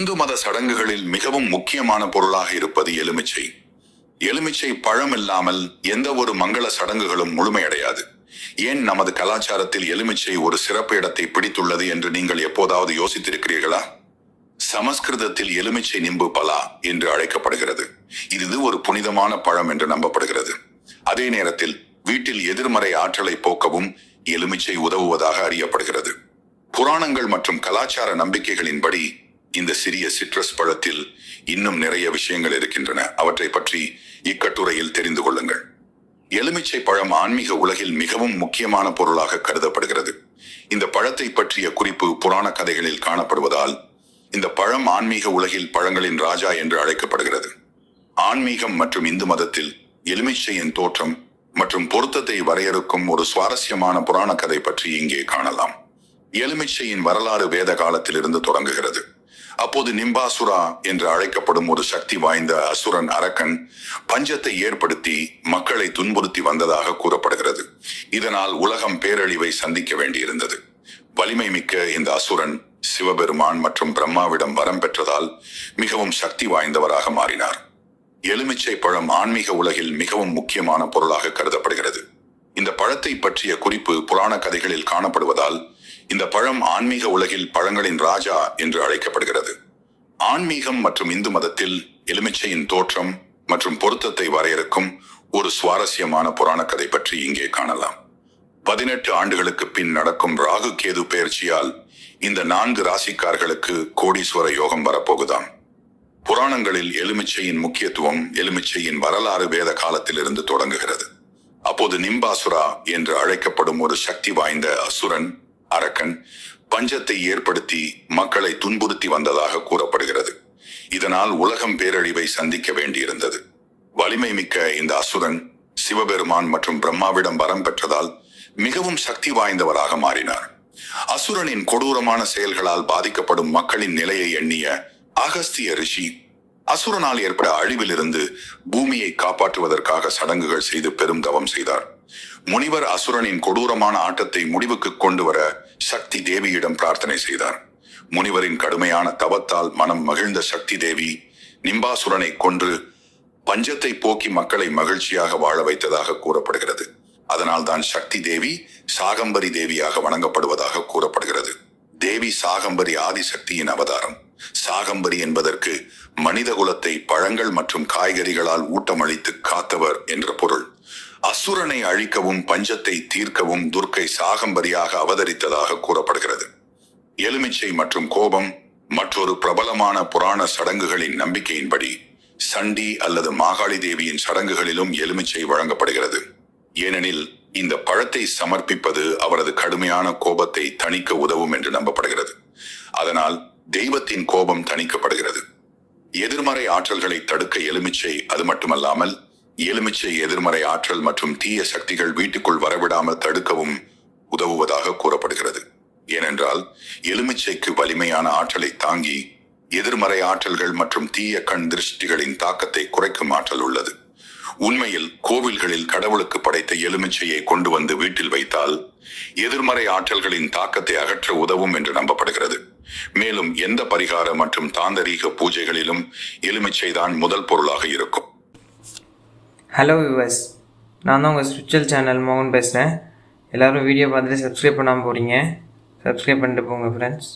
இந்து மத சடங்குகளில் மிகவும் முக்கியமான பொருளாக இருப்பது எலுமிச்சை. எலுமிச்சை பழம் இல்லாமல் எந்த ஒரு மங்கள சடங்குகளும் முழுமையடையாது. ஏன் நமது கலாச்சாரத்தில் எலுமிச்சை ஒரு சிறப்பு இடத்தை பிடித்துள்ளது என்று நீங்கள் எப்போதாவது யோசித்திருக்கிறீர்களா? சமஸ்கிருதத்தில் எலுமிச்சை நிம்பு பலா என்று அழைக்கப்படுகிறது. இது ஒரு புனிதமான பழம் என்று நம்பப்படுகிறது. அதே நேரத்தில் வீட்டில் எதிர்மறை ஆற்றலை போக்கவும் எலுமிச்சை உதவுவதாக அறியப்படுகிறது. புராணங்கள் மற்றும் கலாச்சார நம்பிக்கைகளின்படி இந்த சிறிய சிட்ரஸ் பழத்தில் இன்னும் நிறைய விஷயங்கள் இருக்கின்றன. அவற்றை பற்றி இக்கட்டுரையில் தெரிந்து கொள்ளுங்கள். எலுமிச்சை பழம் ஆன்மீக உலகில் மிகவும் முக்கியமான பொருளாக கருதப்படுகிறது. இந்த பழத்தை பற்றிய குறிப்பு புராண கதைகளில் காணப்படுவதால் இந்த பழம் ஆன்மீக உலகில் பழங்களின் ராஜா என்று அழைக்கப்படுகிறது. ஆன்மீகம் மற்றும் இந்து மதத்தில் எலுமிச்சையின் தோற்றம் மற்றும் பொருத்தத்தை வரையறுக்கும் ஒரு சுவாரஸ்யமான புராண கதை பற்றி இங்கே காணலாம். எலுமிச்சையின் வரலாறு வேத காலத்திலிருந்து தொடங்குகிறது. அப்போது நிம்பாசுரா என்று அழைக்கப்படும் ஒரு சக்தி வாய்ந்த அசுரன் அரக்கன் பஞ்சத்தை ஏற்படுத்தி மக்களை துன்புறுத்தி வந்ததாக கூறப்படுகிறது. இதனால் உலகம் பேரழிவை சந்திக்க வேண்டியிருந்தது. வலிமை மிக்க இந்த அசுரன் சிவபெருமான் மற்றும் பிரம்மாவிடம் வரம் பெற்றதால் மிகவும் சக்தி வாய்ந்தவராக மாறினார். எலுமிச்சை பழம் ஆன்மீக உலகில் மிகவும் முக்கியமான பொருளாக கருதப்படுகிறது. இந்த பழத்தை பற்றிய குறிப்பு புராண கதைகளில் காணப்படுவதால் இந்த பழம் ஆன்மீக உலகில் பழங்களின் ராஜா என்று அழைக்கப்படுகிறது. ஆன்மீகம் மற்றும் இந்து மதத்தில் எலுமிச்சையின் தோற்றம் மற்றும் பொருத்தத்தை வரையறுக்கும் ஒரு சுவாரஸ்யமான புராண கதை பற்றி இங்கே காணலாம். பதினெட்டு ஆண்டுகளுக்கு பின் நடக்கும் ராகு கேது பெயர்ச்சியால் இந்த நான்கு ராசிக்கார்களுக்கு கோடீஸ்வர யோகம் வரப்போகுதாம். புராணங்களில் எலுமிச்சையின் முக்கியத்துவம் எலுமிச்சையின் வரலாறு வேத காலத்திலிருந்து தொடங்குகிறது. அப்போது நிம்பாசுரா என்று அழைக்கப்படும் ஒரு சக்தி வாய்ந்த அசுரன் அரக்கன் பஞ்சத்தை ஏற்படுத்தி மக்களை துன்புறுத்தி வந்ததாக கூறப்படுகிறது. இதனால் உலகம் பேரழிவை சந்திக்க வேண்டியிருந்தது. வலிமை மிக்க இந்த அசுரன் சிவபெருமான் மற்றும் பிரம்மாவிடம் வரம் பெற்றதால் மிகவும் சக்தி வாய்ந்தவராக மாறினார். அசுரனின் கொடூரமான செயல்களால் பாதிக்கப்படும் மக்களின் நிலையை எண்ணிய அகஸ்திய ரிஷி அசுரனால் ஏற்பட அழிவிலிருந்து பூமியை காப்பாற்றுவதற்காக சடங்குகள் செய்து பெரும் தவம் செய்தார். முனிவர் அசுரனின் கொடூரமான ஆட்டத்தை முடிவுக்கு கொண்டு வர சக்தி தேவியிடம் பிரார்த்தனை செய்தார். முனிவரின் கடுமையான தவத்தால் மனம் மகிழ்ந்த சக்தி தேவி நிம்பாசுரனை கொன்று பஞ்சத்தை போக்கி மக்களை மகிழ்ச்சியாக வாழ வைத்ததாக கூறப்படுகிறது. அதனால் தான் சக்தி தேவி சாகம்பரி தேவியாக வணங்கப்படுவதாக கூறப்படுகிறது. தேவி சாகம்பரி ஆதிசக்தியின் அவதாரம். சாகம்பரி என்பதற்கு மனித குலத்தை பழங்கள் மற்றும் காய்கறிகளால் ஊட்டமளித்து காத்தவர் என்ற பொருள். அசுரனை அழிக்கவும் பஞ்சத்தை தீர்க்கவும் துர்க்கை சாகம்பரியாக அவதரித்ததாக கூறப்படுகிறது. எலுமிச்சை மற்றும் கோபம் மற்றொரு பிரபலமான புராண சடங்குகளின் நம்பிக்கையின்படி சண்டி அல்லது மாகாளி தேவியின் சடங்குகளிலும் எலுமிச்சை வழங்கப்படுகிறது. ஏனெனில் இந்த பழத்தை சமர்ப்பிப்பது அவரது கடுமையான கோபத்தை தணிக்க உதவும் என்று நம்பப்படுகிறது. அதனால் தெய்வத்தின் கோபம் தணிக்கப்படுகிறது. எதிர்மறை ஆற்றல்களை தடுக்க எலுமிச்சை அது மட்டுமல்லாமல் எலுமிச்சை எதிர்மறை ஆற்றல் மற்றும் தீய சக்திகள் வீட்டுக்குள் வரவிடாமல் தடுக்கவும் உதவுவதாக கூறப்படுகிறது. ஏனென்றால் எலுமிச்சைக்கு வலிமையான ஆற்றலை தாங்கி எதிர்மறை ஆற்றல்கள் மற்றும் தீய கண் திருஷ்டிகளின் தாக்கத்தை குறைக்கும் ஆற்றல் உள்ளது. உண்மையில் கோவில்களில் கடவுளுக்கு படைத்த எலுமிச்சையை கொண்டு வந்து வீட்டில் வைத்தால் எதிர்மறை ஆற்றல்களின் தாக்கத்தை அகற்ற உதவும் என்று நம்பப்படுகிறது. மேலும் எந்த பரிகார மற்றும் தாந்தரீக பூஜைகளிலும் எலுமிச்சை தான் முதல் பொருளாக இருக்கும். ஹலோ வியூவர்ஸ் நான் தான் உங்கள் ஸ்பிரிச்சுவல் சேனல் மோகன் பேசுகிறேன் எல்லோரும் வீடியோ பார்த்துட்டு சப்ஸ்கிரைப் பண்ணாமல் போகிறீங்க சப்ஸ்கிரைப் பண்ணிட்டு போங்க ஃப்ரெண்ட்ஸ்